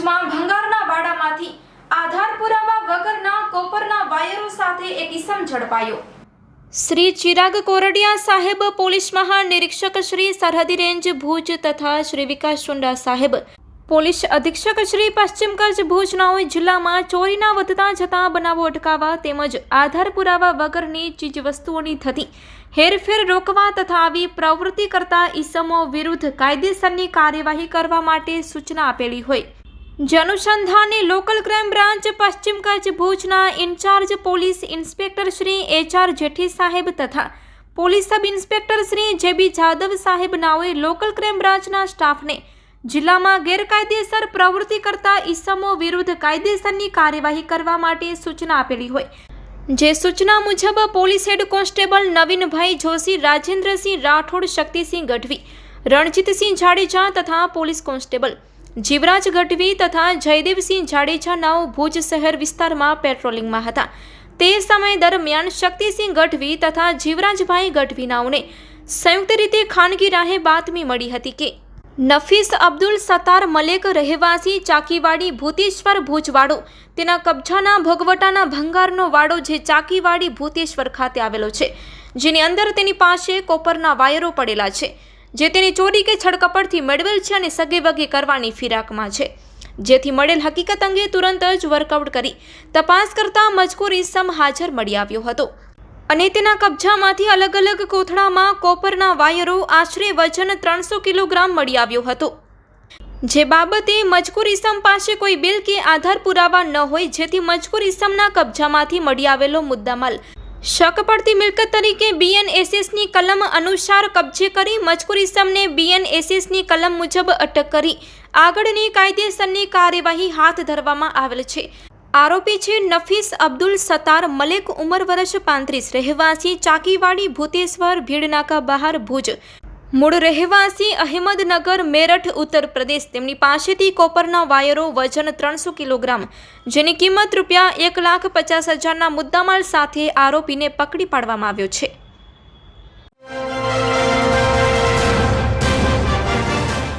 ભુજમાં ભંગારના વાડામાંથી આધારપુરાવા વગરના કોપરના વાયરો સાથે એક ઇસમ ઝડપાયો. શ્રી ચિરાગ કોરડિયા સાહેબ, પોલીસ મહાનિરીક્ષક શ્રી સરહદી રેન્જ ભુજ તથા શ્રી વિકાસ ચુંડા સાહેબ. પોલીસ અધિક્ષક શ્રી પશ્ચિમ કચ્છ ભુજનાઓએ જિલ્લામાં ચોરીના વધતા જતા બનાવો અટકાવવા તેમજ આધાર પુરાવા વગરની ચીજવસ્તુઓની થતી હેરફેર રોકવા તથા આવી પ્રવૃત્તિ કરતા ઇસમો વિરુદ્ધ કાયદેસરની કાર્યવાહી કરવા માટે સૂચના આપેલી હોય. જે અનુસંધાને લોકલ ક્રાઇમ બ્રાન્ચ પશ્ચિમ કચ્છ ભુજના incharge police inspector Shri H R Jethi સાહેબ તથા પોલીસ સબ ઇન્સ્પેક્ટર શ્રી જે બી જાદવ સાહેબ નાઓએ લોકલ ક્રાઇમ બ્રાન્ચના સ્ટાફને જિલ્લામાં ગેરકાયદેસર પ્રવૃત્તિ કરતા ઈસમો વિરુદ્ધ કાયદેસરની કાર્યવાહી કરવા માટે સૂચના આપેલી હોય. જે સૂચના મુજબ police head constable Navinbhai Joshi, Rajendrasinh Rathod, Shaktisinh Gadhvi, Ranjitsinh Jadeja તથા પોલીસ કોન્સ્ટેબલ જીવરાજ ગઢવી તથા જયદેવસિંહ જાડેજા નાઓ ભુજ શહેર વિસ્તારમાં પેટ્રોલિંગમાં હતા. તે સમય દરમિયાન શક્તિસિંહ ગઢવી તથા જીવરાજભાઈ ગઢવીનાઓને સંયુક્ત રીતે ખાનગી રાહે બાતમી મળી હતી કે, નફીસ અબ્દુલ સતાર મલેક રહેવાસી ચાકીવાડી ભૂતેશ્વર ભુજવાડો તેના કબજાના ભોગવટાના ભંગારનો વાડો જે ચાકીવાડી ભૂતેશ્વર ખાતે આવેલો છે, જેની અંદર તેની પાસે કોપરના વાયરો પડેલા છે. જે તેની ચોરી કે છડકપડથી મેળવેલ છે અને સગે વગે કરવાની ફિરાકમાં છે. જેથી મળેલ હકીકત અંગે તુરંત જ વર્કઆઉટ કરી તપાસ કરતા મજકૂર ઇસમ હાજર મળી આવ્યો હતો. અને તેના કબજામાંથી અલગ અલગ કોથળામાં કોપરના વાયરો આશરે વજન ત્રણસો કિલોગ્રામ મળી આવ્યો હતો. જે બાબતે મજકૂર ઇસમ પાસે કોઈ બિલ કે આધાર પુરાવા ન હોય, જેથી મજકૂર ઇસમના કબજામાંથી મળી આવેલો મુદ્દામાલ શક પડતી મિલકત તરીકે બીએનએસએસની કલમ અનુસાર કબજે કરી મજકૂર ઇસમને બીએનએસએસની કલમ મુજબ અટક કરી. આગળની કાયદેસરની કાર્યવાહી હાથ ધરવામાં આવેલ છે. આરોપી છે નફીસ અબ્દુલ સતાર મલેક ઉંમર વર્ષ પાંત્રીસ, રહેવાસી ચાકીવાડી ભૂતેશ્વર, ભીડનાકા બહાર ભુજ. મૂળ રહેવાસી અહેમદનગર મેરઠ, ઉત્તર પ્રદેશ. તેમની પાસેથી કોપરના વાયરો વજન ત્રણસો કિલોગ્રામ, જેની કિંમત રૂપિયા એક લાખ પચાસ હજારના મુદ્દામાલ સાથે આરોપીને પકડી પાડવામાં આવ્યો છે.